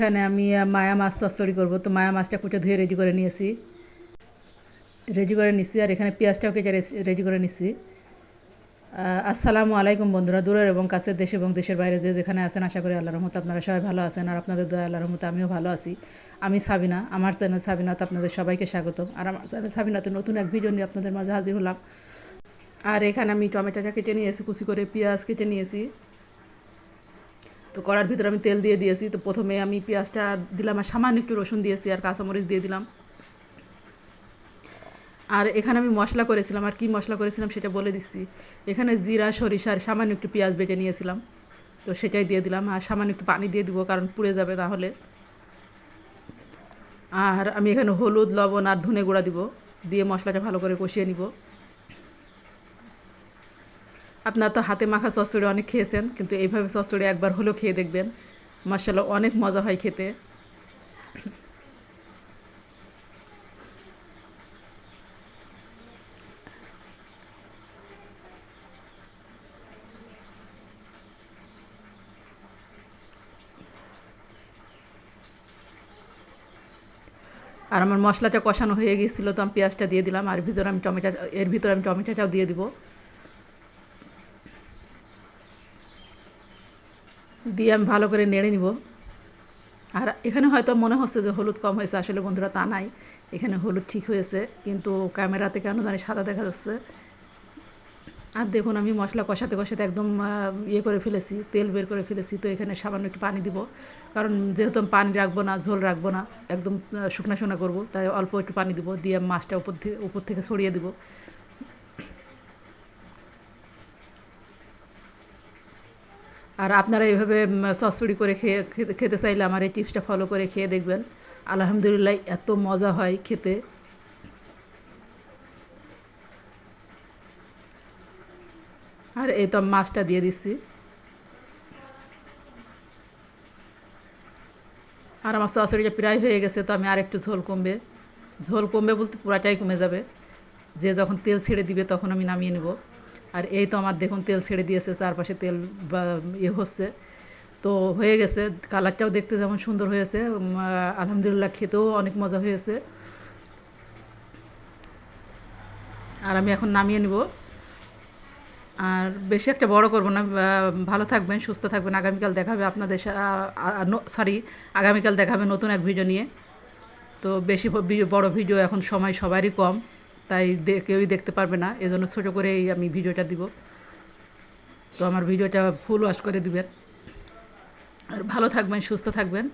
এখানে আমি মায়া মাছ চচ্চড়ি করব। তো মায়া মাছটা কুটে ধুয়ে রেডি করে নিয়েছি। রেডি করে নিচ্ছি আর এখানে পেঁয়াজটাও কেটে রেডি করে আহ, আসসালামু আলাইকুম বন্ধুরা দূরের এবং কাছে দেশ এবং দেশের বাইরে যে যেখানে আছেন আশা করি আল্লাহর রহমত আপনারা সবাই ভালো আছেন আর আপনাদের দয়া আল্লাহর রহমতে আমিও ভালো আছি। আমি সাবিনা আমার চ্যানেল সাবিনাতে আপনাদের সবাইকে স্বাগতম। আর আমার চ্যানেল সাবিনাতে নতুন এক ভিডিও নিয়ে আপনাদের মাঝে হাজির হলাম। আর এখানে আমি টমেটোটা কেটে নিয়েছি কুচি করে পেঁয়াজ কেটে নিয়েছি। তো কড়ার ভিতরে আমি তেল দিয়ে দিয়েছি। তো প্রথমে আমি পেঁয়াজটা দিলাম আর সামান্য একটু রসুন দিয়েছি আর কাঁচামরিচ দিয়ে দিলাম। আর এখানে আমি মশলা করেছিলাম। আর কি মশলা করেছিলাম সেটা বলে দিচ্ছি। এখানে জিরা সরিষা আর সামান্য একটু পেঁয়াজ বেটে নিয়েছিলাম। তো সেটাই দিয়ে দিলাম। আর সামান্য একটু পানি দিয়ে দিব কারণ পুড়ে যাবে তাহলে। আর আমি এখানে হলুদ, লবণ আর ধনে গুঁড়া দিব। দিয়ে মশলাটা ভালো করে কষিয়ে নিব। আপনার তো হাতে মাখা চচ্চড়ি অনেক খেয়েছেন, কিন্তু এইভাবে চচ্চড়ি একবার হলেও খেয়ে দেখবেন। মার্শাল্লাহ অনেক মজা হয় খেতে। আর আমার মশলাটা কষানো হয়ে গিয়েছিল, তো আমি পেঁয়াজটা দিয়ে দিলাম, আর ভিতরে আমি টমেটো, এর ভিতরে আমি টমেটোটাও দিয়ে দিব। দিয়ে আমি ভালো করে নেড়ে নিব। আর এখানে হয়তো মনে হচ্ছে যে হলুদ কম হয়েছে, আসলে বন্ধুরা তা নাই। এখানে হলুদ ঠিক হয়েছে, কিন্তু ক্যামেরাতে কেন জানি সাদা দেখা যাচ্ছে। আর দেখুন, আমি মশলা কষাতে কষাতে একদম ইয়ে করে ফেলেছি, তেল বের করে ফেলেছি, তো এখানে সামান্য একটু পানি দিব। কারণ যেহেতু আমি পানি রাখব না, ঝোল রাখব না, একদম শুকনা শুকনা করব, তাই অল্প একটু পানি দিব, দিয়ে মাছটা উপর থেকে উপর থেকে ছড়িয়ে দিব। আর আপনারা এভাবে চচ্চড়ি করে খেয়ে, খেতে চাইলে আমার এই টিপসটা ফলো করে খেয়ে দেখবেন। আলহামদুলিল্লাহ, এত মজা হয় খেতে। আর এই তো মাছটা দিয়ে দিচ্ছি। আর আমার চচ্চড়িটা প্রায় হয়ে গেছে, তো আমি আর একটু ঝোল কমবে। ঝোল কমবে বলতে পুরাটাই কমে যাবে। যে যখন তেল ছেড়ে দিবে তখন আমি নামিয়ে নেব। আর এই তো আমার দেখুন, তেল ছেড়ে দিয়েছে, চারপাশে তেল বা ইয়ে হচ্ছে। তো হয়ে গেছে, কালারটাও দেখতে যেমন সুন্দর হয়েছে আলহামদুলিল্লাহ খেতেও অনেক মজা হয়েছে। আর আমি এখন নামিয়ে নিব। আর বেশি একটা বড় করব না ভালো থাকবেন, সুস্থ থাকবেন। আগামীকাল দেখাবে আপনাদের সরি আগামীকাল দেখাবে নতুন এক ভিডিও নিয়ে। তো বেশি বড় ভিডিও এখন সময় সবারই কম। তাই কেউই দেখতে পারবে না। এজন্য ছোটো করেই আমি ভিডিওটা দিব। তো আমার ভিডিওটা ফুল ওয়াশ করে দিবেন। আর ভালো থাকবেন, সুস্থ থাকবেন।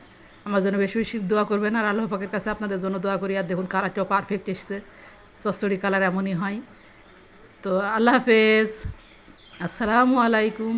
আমার জন্য বেশি বেশি দোয়া করবেন। আর আল্লাহ পাকের কাছে আপনাদের জন্য দোয়া করি। আর দেখুন কালারটাও পারফেক্ট এসছে। চস্তরি কালার এমনই হয়। তো আল্লাহ হাফেজ। আসসালামু আলাইকুম।